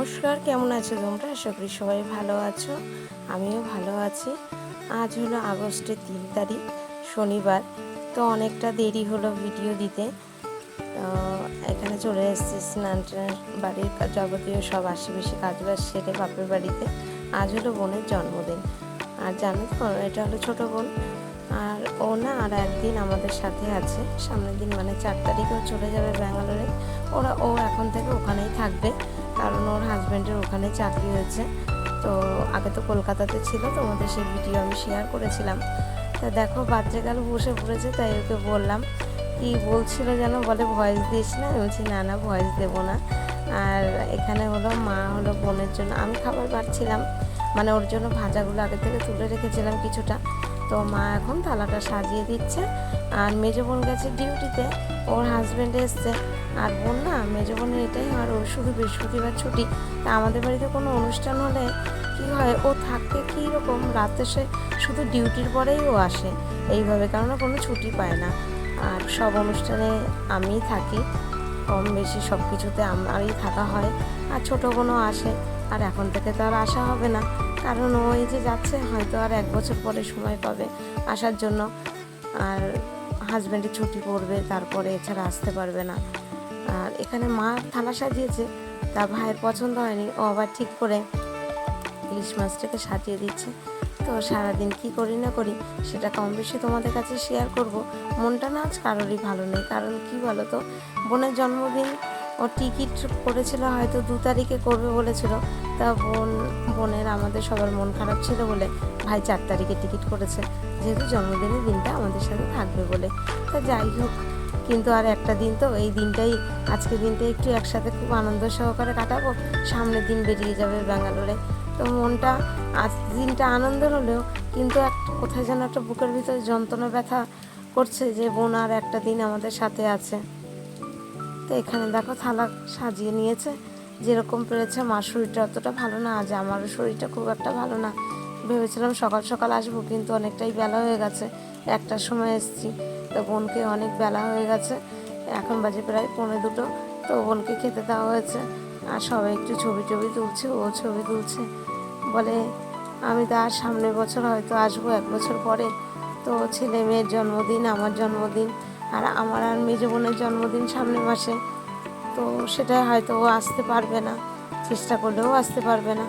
নমস্কার, কেমন আছো তোমরা? আশা করি সবাই ভালো আছো, আমিও ভালো আছি। আজ হলো আগস্টের তিন তারিখ, শনিবার, তো অনেকটা দেরি হলো ভিডিও দিতে। এখানে চলে এসেছি স্নান বাড়ির যাবতীয় সব আশেপাশে কাজবাজ সেরে বাপের বাড়িতে। আজ হলো বোনের জন্মদিন। আর জানো তো, এটা হলো ছোটো বোন। আর ও না আর একদিন আমাদের সাথে আছে। সামনের দিন মানে চার তারিখেও চলে যাবে ব্যাঙ্গালোরে। ওরা, ও এখন থেকে ওখানেই থাকবে। কারণ ওর হাজব্যান্ডের ওখানে চাকরি হয়েছে। তো আগে তো কলকাতাতে ছিল তোমাদের সেই ভিডিও আমি শেয়ার করেছিলাম। তা দেখো বাচ্চা বাচ্চাকাল বসে পড়েছে, তাই ওকে বললাম কি বলছিল যেন বলে ভয়েস দিস না? বলছি, না না ভয়েস দেবো না। আর এখানে হলো মা হলো বোনের জন্য। আমি খাবার বাড়ছিলাম মানে ওর জন্য ভাজাগুলো আগে থেকে তুলে রেখেছিলাম কিছুটা। তো মা এখন থালাটা সাজিয়ে দিচ্ছে। আর মেজো বোন গেছে ডিউটিতে, ওর হাজব্যান্ড এসছে। আর বোন না, মেজো বোনের এটাই আর ওর শুধু বৃহস্পতিবার ছুটি। তা আমাদের বাড়িতে কোনো অনুষ্ঠান হলে কি হয়, ও থাকে কী রকম, রাতে সে শুধু ডিউটির পরেই ও আসে। এইভাবে কারণ কোনো ছুটি পায় না। আর সব অনুষ্ঠানে আমিই থাকি, কম বেশি সব কিছুতে আমারই থাকা হয়। আর ছোটো বোনও আসে, আর এখন থেকে তো আর আসা হবে না। কারণ ও এই যে যাচ্ছে, হয়তো আর এক বছর পরে সময় পাবে আসার জন্য। আর হাজব্যান্ডের ছুটি পড়বে, তারপরে এছাড়া আসতে পারবে না। আর এখানে মা থালা সাজিয়েছে, তা ভাইয়ের পছন্দ হয়নি। ও আবার ঠিক করে ইলিশ মাছটাকে সাজিয়ে দিচ্ছে। তো সারাদিন কি করি না করি, সেটা কম বেশি তোমাদের কাছে শেয়ার করব। মনটা না আজ কারোরই ভালো নেই, কারণ কি বলো তো বোনের জন্মদিন ও টিকিট করেছিল, হয়তো দু তারিখে করবে বলেছিল। তা বোন, বোনের আমাদের সবার মন খারাপ ছিল বলে ভাই চার তারিখে টিকিট করেছে। যেহেতু জন্মদিনের দিনটা আমাদের সাথে থাকবে বলে। তা যাই হোক, কিন্তু আর একটা দিন তো, এই দিনটাই, আজকের দিনটা একটু একসাথে খুব আনন্দ সহকারে কাটাবো। সামনের দিন বেরিয়ে যাবে ব্যাঙ্গালোরে। তো মনটা, আজ দিনটা আনন্দের হলেও কিন্তু একটা কোথায় যেন একটা বুকের ভিতরে যন্ত্রণা ব্যথা করছে যে বোন আর একটা দিন আমাদের সাথে আছে। তো এখানে দেখো থালা সাজিয়ে নিয়েছে। যেরকম পেরেছে মার শরীরটা অতটা ভালো না, আজ আমারও শরীরটা খুব একটা ভালো না। ভেবেছিলাম সকাল সকাল আসব, কিন্তু অনেকটাই বেলা হয়ে গেছে। একটার সময় এসেছি, তো বোনকে অনেক বেলা হয়ে গেছে। এখন বাজে প্রায় পৌনে দুটো, তো বোনকে খেতে দেওয়া হয়েছে। আর সবাই একটু ছবি টবি তুলছে, ও ছবি তুলছে। বলে, আমি তো আর সামনের বছর হয়তো আসব, এক বছর পরে। তো ছেলে মেয়ের জন্মদিন, আমার জন্মদিন আর আমার আর মেজো বোনের জন্মদিন সামনের মাসে তো সেটা হয়তো ও আসতে পারবে না। চেষ্টা করলেও আসতে পারবে না।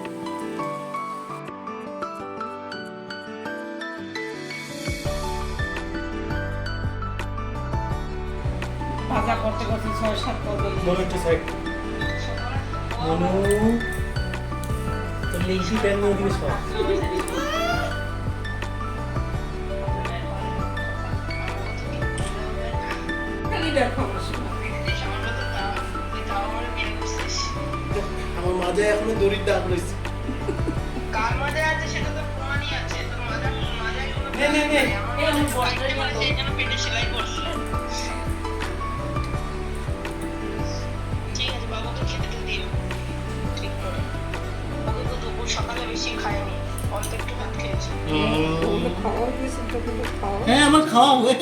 ভাজা করতে করতে ছয় সাত মনু সাইড মনু তো লিখি পেন নিয়ে দেখো আমার মাঝে এখনও দড়ির দাগ রয়েছে। কার মাঝে আছে সেটা তো প্রমাণই আছে তোর মাঝে মাঝে কোনো নে, নে, নে। আমার এই আমি মাঝে বস্তায় পেটে মাঝে রাখব। এখানে পেটে সেলাই করছে। ঠিক আছে বাবুকে খেতে দিও ঠিক করে। বাবু তো দুপুর সকালে বেশি খায়নি অল্প একটু ভাত খেয়েছে। ওগুলো দিয়েছে খাওয়া হ্যাঁ আমার খাওয়া হয়ে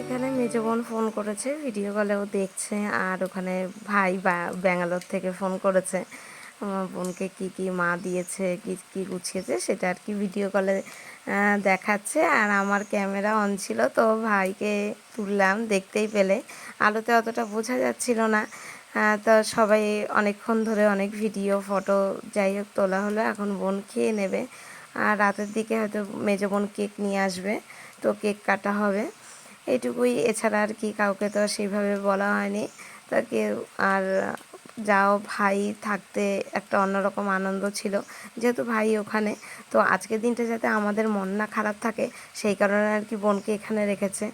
এখানে মেজো বোন ফোন করেছে ভিডিও কলেও দেখছে, আর ওখানে ভাই বা ব্যাঙ্গালোর থেকে ফোন করেছে। আমার বোনকে কি কি মা দিয়েছে, কি কি গুছিয়েছে, সেটা আর কি ভিডিও কলে দেখাচ্ছে। আর আমার ক্যামেরা অন ছিল, তো ভাইকে তুললাম, দেখতেই পেলে। আলোতে অতটা বোঝা যাচ্ছিল না। তো সবাই অনেকক্ষণ ধরে অনেক ভিডিও ফটো যাই হোক, তোলা হলো। এখন বোন খেয়ে নেবে। আর রাতের দিকে হয়তো মেজো বোন কেক নিয়ে আসবে, তো কেক কাটা হবে। এইটুকুই। এছাড়া আর কি কাউকে তো সেইভাবে বলা হয়নি। তা কেউ, আর যাও ভাই থাকতে একটা অন্যরকম আনন্দ ছিল, যেহেতু ভাই ওখানে, তো আজকের দিনটা যাতে আমাদের মন না খারাপ থাকে, সেই কারণে আর কি বোনকে এখানে রেখেছে।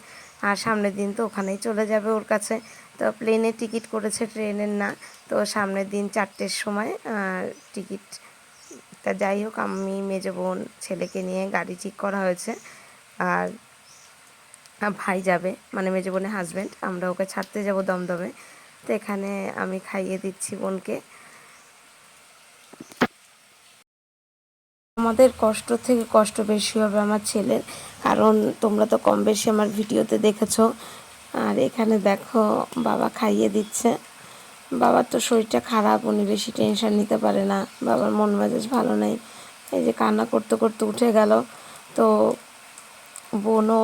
আর সামনের দিন তো ওখানেই চলে যাবে ওর কাছে। তো প্লেনের টিকিট করেছে, ট্রেনের না। তো সামনের দিন চারটের সময় টিকিট তা যাই হোক, আমি মেজো বোন ছেলেকে নিয়ে গাড়ি ঠিক করা হয়েছে। আর ভাই যাবে মানে মেজো বোনের হাজব্যান্ড আমরা ওকে ছাড়তে যাব দমদমে। তো এখানে আমি খাইয়ে দিচ্ছি বোনকে। আমাদের কষ্ট থেকে কষ্ট বেশি হবে আমার ছেলের। কারণ তোমরা তো কম বেশি আমার ভিডিওতে দেখেছ। আর এখানে দেখো, বাবা খাইয়ে দিচ্ছে। বাবার তো শরীরটা খারাপ উনি বেশি টেনশন নিতে পারে না। বাবার মন মেজাজ ভালো নেই। এই যে কান্না করতে করতে উঠে গেল। তো বোনও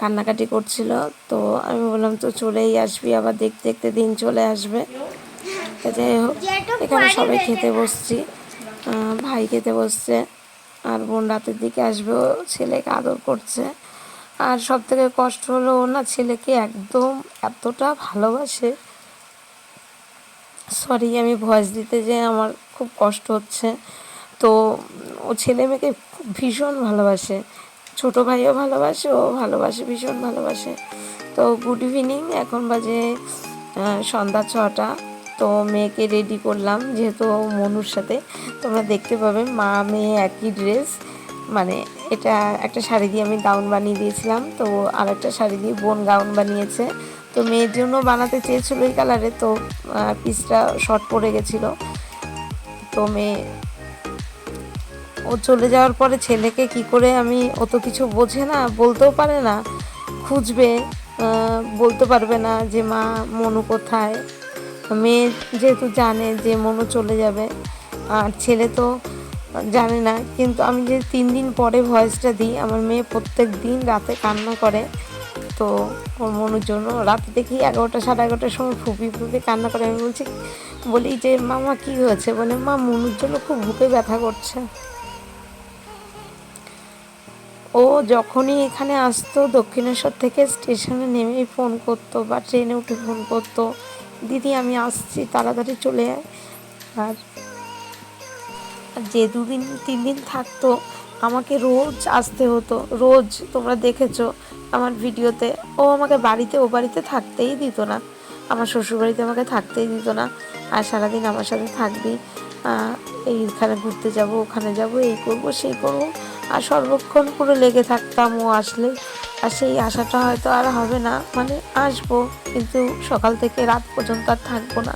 কান্নাকাটি করছিল। তো আমি বললাম তো চলেই আসবি আবার দেখতে দেখতে দিন চলে আসবে। যাই হোক এখানে সবাই খেতে বসছি। ভাই খেতে বসছে। আর বোন রাতের দিকে আসবে। ও ছেলেকে আদর করছে। আর সব থেকে কষ্ট হলো ও না ছেলেকে একদম এতটা ভালোবাসে। সরি আমি ভয়েস দিতে যে আমার খুব কষ্ট হচ্ছে। তো ও ছেলে মেয়েকে ভীষণ ভালোবাসে। ছোট ভাইও ভালোবাসে, ও ভালোবাসে, ভীষণ ভালোবাসে। তো গুড ইভিনিং এখন বাজে সন্ধ্যা ছটা। তো মেয়েকে রেডি করলাম, যেহেতু মনুর সাথে। তোমরা দেখতে পাবে, মা মেয়ে একই ড্রেস মানে এটা একটা শাড়ি দিয়ে আমি গাউন বানিয়ে দিয়েছিলাম, তো আর একটা শাড়ি দিয়ে বোন গাউন বানিয়েছে। তো মেয়ের জন্য বানাতে চেয়েছিল এই কালারে তো পিসটা শর্ট পড়ে গেছিল। তো মেয়ে, ও চলে যাওয়ার পরে ছেলেকে কি করে আমি ও তো কিছু বোঝে না, বলতেও পারে না, খুঁজবে বলতে পারবে না যে, মা, মনু কোথায়? মেয়ে যেহেতু জানে যে মনু চলে যাবে, আর ছেলে তো জানে না, কিন্তু আমি যে তিন দিন পরে ভয়েসটা দিই, আমার মেয়ে প্রত্যেক দিন রাতে কান্না করে। তো ওর মনুর জন্য রাতে দেখি এগারোটা, সাড়ে এগারোটার সময় ফুপি ফুপি কান্না করে। আমি বলছি, বলি যে, মামা, কি হয়েছে? বলে, মা, মনুর জন্য খুব বুকে ব্যথা করছে। ও যখনই এখানে আসতো, দক্ষিণেশ্বর থেকে স্টেশনে নেমেই ফোন করতো বা ট্রেনে উঠে ফোন করতো, দিদি, আমি আসছি, তাড়াতাড়ি চলে আয়। আর আর যে দুদিন, তিন দিন থাকতো, আমাকে রোজ আসতে হতো, রোজ তোমরা দেখেছ আমার ভিডিওতে। ও আমাকে বাড়িতে, ও বাড়িতে থাকতেই দিত না। আমার শ্বশুর বাড়িতে আমাকে থাকতেই দিত না। আর সারাদিন আমার সাথে থাকবি এইখানে ঘুরতে যাব, ওখানে যাব, এই করব, সেই করব। আর সর্বক্ষণ পুরো লেগে থাকতাম ও আসলে। আর সেই আশাটা হয়তো আর হবে না। মানে আসব, কিন্তু সকাল থেকে রাত পর্যন্ত আর থাকব না।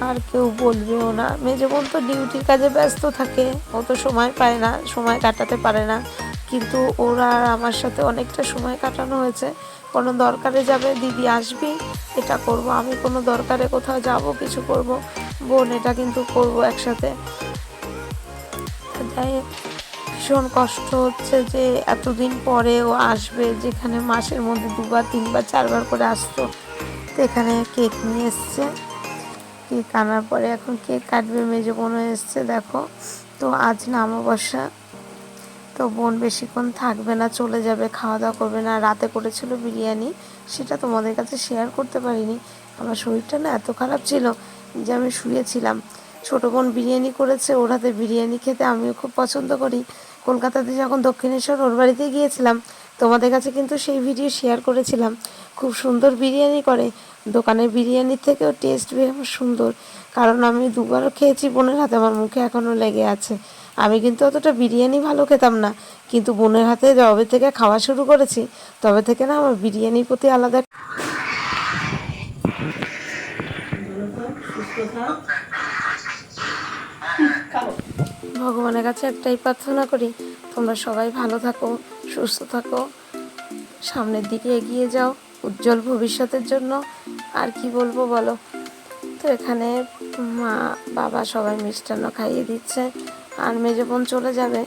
আর কেউ বলবেও না। মেজে বোন তো ডিউটির কাজে ব্যস্ত থাকে। ও তো সময় পায় না, সময় কাটাতে পারে না। কিন্তু ওরা আর আমার সাথে অনেকটা সময় কাটানো হয়েছে। কোনো দরকারে যাবে, দিদি আসবি। এটা করব, আমি কোনো দরকারে কোথাও যাব, কিছু করব। বোন এটা কিন্তু করব একসাথে। তা যাই ভীষণ কষ্ট হচ্ছে যে এতদিন পরে ও আসবে, যেখানে মাসের মধ্যে দুবার, তিনবার, চারবার করে আসতো। এখানে কেক নিয়ে এসছে। কেক আনার পরে এখন কেক কাটবে মেজো বোনও এসছে, দেখো। তো আজ না অমাবস্যা, তো বোন বেশিক্ষণ থাকবে না, চলে যাবে খাওয়া দাওয়া করবে না। রাতে করেছিল বিরিয়ানি, সেটা তোমাদের কাছে শেয়ার করতে পারিনি। আমার শরীরটা না এত খারাপ ছিল যে আমি শুয়েছিলাম। ছোটো বোন বিরিয়ানি করেছে, ওর হাতে বিরিয়ানি খেতে আমিও খুব পছন্দ করি। কলকাতাতে যখন দক্ষিণেশ্বর, ওর বাড়িতে গিয়েছিলাম, তোমাদের কাছে কিন্তু সেই ভিডিও শেয়ার করেছিলাম। খুব সুন্দর বিরিয়ানি করে দোকানের বিরিয়ানির থেকেও টেস্ট বেশ সুন্দর। কারণ আমি দুবারও খেয়েছি বোনের হাতে, আমার মুখে এখনও লেগে আছে। আমি কিন্তু অতটা বিরিয়ানি ভালো খেতাম না। কিন্তু বোনের হাতে যবে থেকে খাওয়া শুরু করেছি, তবে থেকে না আমার বিরিয়ানির প্রতি আলাদা ভগবানের কাছে একটাই প্রার্থনা করি, তোমরা সবাই ভালো থাকো, সুস্থ থাকো, সামনের দিকে এগিয়ে যাও, উজ্জ্বল ভবিষ্যতের জন্য। আর কি বলব বলো? তো এখানে মা, বাবা সবাই মিষ্টান্ন খাইয়ে দিচ্ছে। আর মেজো বোন চলে যাবে।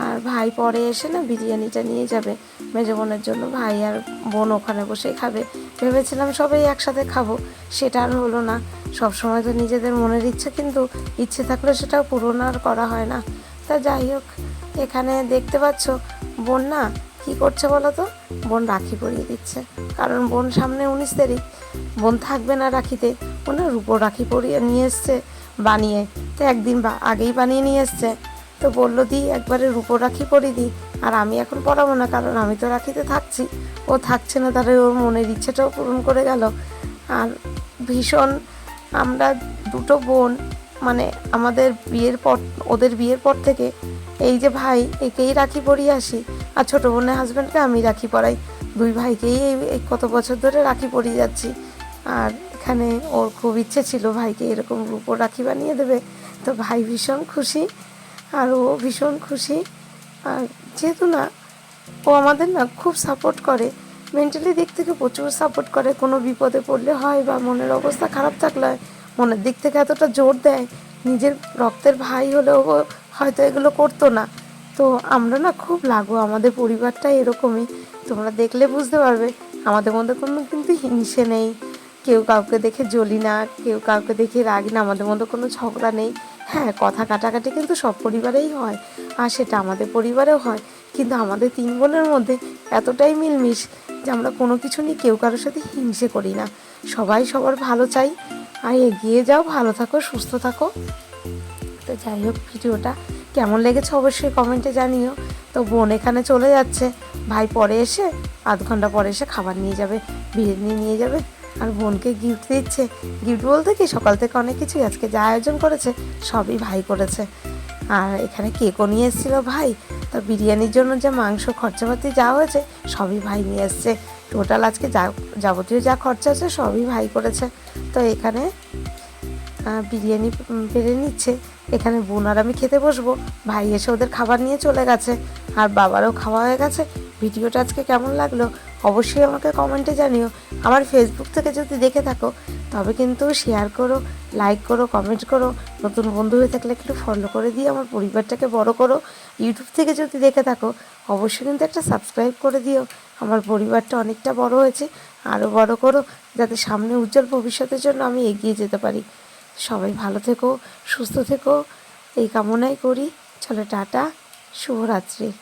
আর ভাই পরে এসে না বিরিয়ানিটা নিয়ে যাবে। মেজো বোনের জন্য ভাই আর বোন ওখানে বসে খাবে। ভেবেছিলাম সবাই একসাথে খাব। সেটা আর হলো না। সব সময় তো নিজেদের মনের ইচ্ছে, কিন্তু ইচ্ছে থাকলে সেটাও পূরণ আর করা হয় না। তা যাই হোক, এখানে দেখতে পাচ্ছ, বোন না কী করছে বলো তো? বোন রাখি পরিয়ে দিচ্ছে। কারণ বোন সামনে উনিশ তারিখ। বোন থাকবে না রাখিতে। বোনের রূপো রাখি পরিয়ে নিয়ে এসছে, বানিয়ে। তো একদিন বা- আগেই বানিয়ে নিয়ে এসছে। তো বলল, দি, একবারে রূপো রাখি পরিয়ে দিই আর আমি এখন পড়াবো না, কারণ আমি তো রাখিতে থাকছি। ও থাকছে না, তাহলে ওর মনের ইচ্ছেটাও পূরণ করে গেল। আর ভীষণ আমরা দুটো বোন মানে আমাদের বিয়ের পর, ওদের বিয়ের পর থেকে এই যে ভাই, একেই রাখি পরিয়ে আসি। আর ছোটো বোনের হাজব্যান্ডকে আমি রাখি পরাই। দুই ভাইকেই এই কত বছর ধরে রাখি পরিয়ে যাচ্ছি। আর এখানে ওর খুব ইচ্ছে ছিল ভাইকে এরকম রূপোর রাখি বানিয়ে দেবে। তো ভাই ভীষণ খুশি আর ও ভীষণ খুশি। আর যেহেতু না ও আমাদের না খুব সাপোর্ট করে। মেন্টালি দিক থেকে প্রচুর সাপোর্ট করে। কোনো বিপদে পড়লে হয় বা মনের অবস্থা খারাপ থাকলে হয়, মনের দিক থেকে এতটা জোর দেয় নিজের রক্তের ভাই হলেও হয়তো এগুলো করতো না। তো আমরা না খুব লাগো আমাদের পরিবারটা এরকমই। তোমরা দেখলে বুঝতে পারবে আমাদের মধ্যে কোনো কিন্তু হিংসে নেই। কেউ কাউকে দেখে জ্বলি না, কেউ কাউকে দেখে রাগি না, আমাদের মধ্যে কোনো ঝগড়া নেই। হ্যাঁ কথা কাটাকাটি কিন্তু সব পরিবারেই হয়, আর সেটা আমাদের পরিবারেও হয়। কিন্তু আমাদের তিন বোনের মধ্যে এতটাই মিলমিশ যে আমরা কোনো কিছু নিয়ে কেউ কারোর সাথে হিংসে করি না। সবাই সবার ভালো চাই, আর এগিয়ে যাও, ভালো থাকো, সুস্থ থাকো। তো যাই হোক, ভিডিওটা কেমন লেগেছে অবশ্যই কমেন্টে জানিও। তো বোন এখানে চলে যাচ্ছে, ভাই পরে এসে আধ ঘণ্টা পরে এসে খাবার নিয়ে যাবে, বিরিয়ানি নিয়ে যাবে। আর বোনকে গিফট দিচ্ছে। গিফট বলতে কি, সকাল থেকে অনেক কিছুই আজকে যা আয়োজন করেছে, সবই ভাই করেছে। আর এখানে কেকও নিয়ে এসেছিল ভাই। তা বিরিয়ানির জন্য যে মাংস, খরচাপাতি যা হয়েছে, সবই ভাই নিয়ে এসছে। টোটাল আজকে যা, যাবতীয় যা খরচা আছে, সবই ভাই করেছে। তো এখানে বিরিয়ানি বেড়ে নিচ্ছে। এখানে বোন আর আমি খেতে বসবো। ভাই এসে ওদের খাবার নিয়ে চলে গেছে। আর বাবারও খাওয়া হয়ে গেছে। ভিডিওটা আজকে কেমন লাগল? অবশ্যই আমাকে কমেন্টে জানিও। আমার ফেসবুক থেকে যদি দেখে থাকো, তবে কিন্তু শেয়ার করো লাইক করো কমেন্ট করো। নতুন বন্ধু হয়ে থাকলে একটু ফলো করে দিয়ে আমার পরিবারটাকে বড় করো। ইউটিউব থেকে যদি দেখে থাকো, অবশ্যই কিন্তু একটা সাবস্ক্রাইব করে দিও। আমার পরিবারটা অনেকটা বড় হয়েছে আরও বড় করো, যাতে সামনে উজ্জ্বল ভবিষ্যতের জন্য আমি এগিয়ে যেতে পারি। সবাই ভালো থেকো, সুস্থ থেকো। এই কামনাই করি। চলো টাটা, শুভরাত্রি।